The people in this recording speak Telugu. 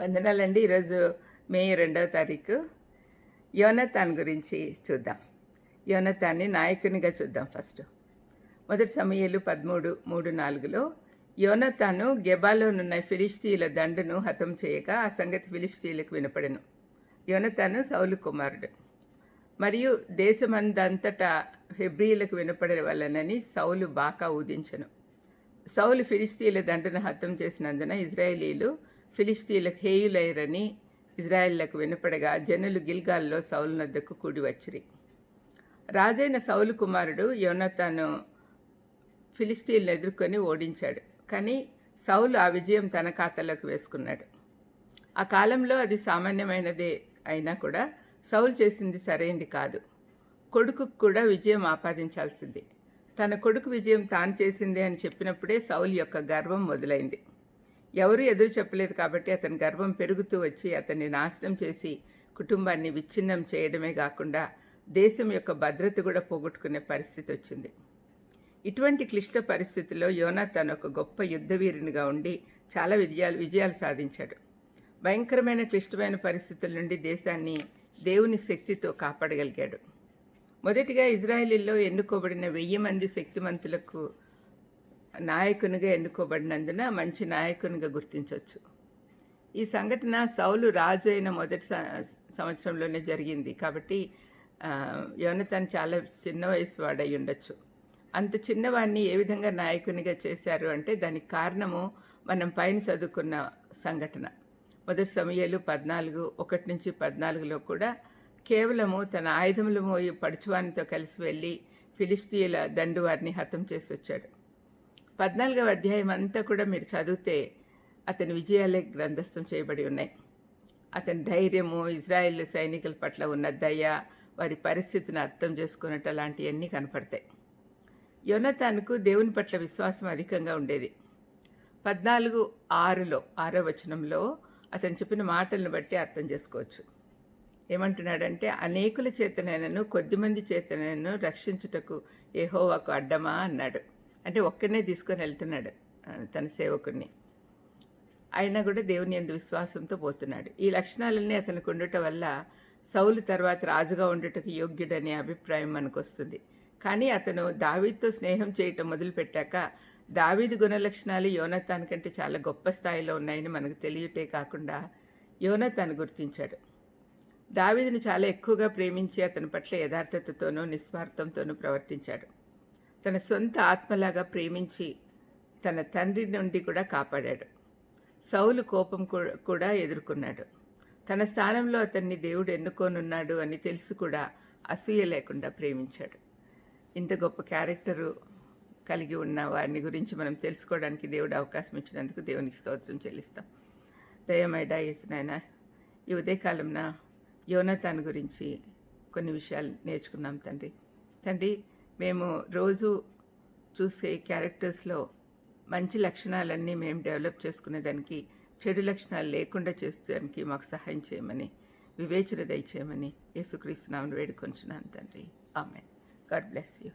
వందనాలండి. ఈరోజు మే రెండవ తారీఖు. యోనతాన్ గురించి చూద్దాం. యోనతాన్ని నాయకునిగా చూద్దాం ఫస్ట్. మొదటి సమయాలు పదమూడు మూడు నాలుగులో యోనతాను గెబాలోనున్న ఫిలిస్తీన్ల దండును హతం చేయగా ఆ సంగతి ఫిలిస్తీన్లకు వినపడెను. యోనతాను సౌలు కుమారుడు. మరియు దేశమందంతటా హెబ్రియులకు వినపడే వలనని సౌలు బాకా ఊదించను. సౌలు ఫిలిస్తీన్ల దండును హతం చేసినందున ఇజ్రాయేలీలు ఫిలిస్తీన్లకు హేయులైరని ఇజ్రాయిళ్ళకు వినపడగా జనులు గిల్గాల్లో సౌలు నద్దకు కూడి వచ్చిరి. రాజైన సౌలు కుమారుడు యోనతాను ఫిలిస్తీన్లు ఎదుర్కొని ఓడించాడు. కానీ సౌలు ఆ విజయం తన ఖాతాలోకి వేసుకున్నాడు. ఆ కాలంలో అది సామాన్యమైనదే అయినా కూడా సౌలు చేసింది సరైంది కాదు. కొడుకుకు కూడా విజయం ఆపాదించాల్సింది. తన కొడుకు విజయం తాను చేసింది అని చెప్పినప్పుడే సౌలు యొక్క గర్వం మొదలైంది. ఎవరు ఎదురు చెప్పలేదు కాబట్టి అతని గర్వం పెరుగుతూ వచ్చి అతన్ని నాశనం చేసి కుటుంబాన్ని విచ్ఛిన్నం చేయడమే కాకుండా దేశం యొక్క భద్రత కూడా పోగొట్టుకునే పరిస్థితి వచ్చింది. ఇటువంటి క్లిష్ట పరిస్థితుల్లో యోనా తను ఒక గొప్ప యుద్ధవీరునిగా ఉండి చాలా విజయాలు విజయాలు సాధించాడు. భయంకరమైన క్లిష్టమైన పరిస్థితుల నుండి దేశాన్ని దేవుని శక్తితో కాపాడగలిగాడు. మొదటిగా ఇజ్రాయిలీలో ఎన్నుకోబడిన వెయ్యి మంది శక్తిమంతులకు నాయకునిగా ఎన్నుకోబడినందున మంచి నాయకునిగా గుర్తించవచ్చు ఈ సంఘటన సౌలు రాజు అయిన మొదటి సంవత్సరంలోనే జరిగింది. కాబట్టి యోనతన్ చాలా చిన్న వయసు వాడై ఉండొచ్చు. అంత చిన్నవాడిని ఏ విధంగా నాయకునిగా చేశారు అంటే దానికి కారణము మనం పైన చదువుకున్న సంఘటన. మొదటి సమయాలు పద్నాలుగు ఒకటి నుంచి పద్నాలుగులో కూడా కేవలము తన ఆయుధములు మోయి పడుచువానితో కలిసి వెళ్ళి ఫిలిస్తీన్ల దండు వారిని హతం చేసి వచ్చాడు పద్నాలుగవ అధ్యాయం అంతా కూడా మీరు చదివితే అతని విజయాలే గ్రంథస్థం చేయబడి ఉన్నాయి. అతని ధైర్యము ఇజ్రాయెల్ సైనికుల పట్ల ఉన్న దయ వారి పరిస్థితిని అర్థం చేసుకున్నట్టు అలాంటివన్నీ కనపడతాయి. యోనతానుకు దేవుని పట్ల విశ్వాసం అధికంగా ఉండేది. పద్నాలుగు ఆరులో ఆరో వచనంలో అతను చెప్పిన మాటలను బట్టి అర్థం చేసుకోవచ్చు. ఏమంటున్నాడంటే అనేకుల చేతనైనను కొద్దిమంది చేతనైనను రక్షించుటకు ఏహోవాకు అడ్డమా? అన్నాడు. అంటే ఒక్కడనే తీసుకొని వెళ్తున్నాడు తన సేవకుడిని అయినా కూడా దేవుని ఎందు విశ్వాసంతో పోతున్నాడు. ఈ లక్షణాలన్నీ అతనికి ఉండటం వల్ల సౌలు తర్వాత రాజుగా ఉండటకు యోగ్యుడనే అభిప్రాయం మనకు వస్తుంది కానీ అతను దావీద్తో స్నేహం చేయటం మొదలుపెట్టాక దావీదు గుణలక్షణాలు యోనతాన్ కంటే చాలా గొప్ప స్థాయిలో ఉన్నాయని మనకు తెలియటే కాకుండా యోనతాన్ గుర్తించాడు. దావీదును చాలా ఎక్కువగా ప్రేమించి అతని పట్ల యథార్థతతోనూ నిస్వార్థంతోనూ ప్రవర్తించాడు. తన సొంత ఆత్మలాగా ప్రేమించి తన తండ్రి నుండి కూడా కాపాడాడు. సౌలు కోపం కూడా ఎదుర్కొన్నాడు. తన స్థానంలో అతన్ని దేవుడు ఎన్నుకోనున్నాడు అని తెలిసి కూడా అసూయ లేకుండా ప్రేమించాడు. ఇంత గొప్ప క్యారెక్టరు కలిగి ఉన్న వారిని గురించి మనం తెలుసుకోవడానికి దేవుడు అవకాశం ఇచ్చినందుకు దేవునికి స్తోత్రం చెల్లిస్తాం. దయమైడా నాయన ఈ ఉదయకాలంన యోనతాన్ గురించి కొన్ని విషయాలు నేర్చుకున్నాం తండ్రి. తండ్రి మేము రోజు చూసే క్యారెక్టర్స్లో మంచి లక్షణాలన్నీ మేము డెవలప్ చేసుకునేదానికి చెడు లక్షణాలు లేకుండా చేసేదానికి మాకు సహాయం చేయమని వివేచన దయచేయమని యేసుక్రీస్తునామని వేడుకొంచున్నాను తండ్రి. ఆమె గాడ్ బ్లెస్ యూ.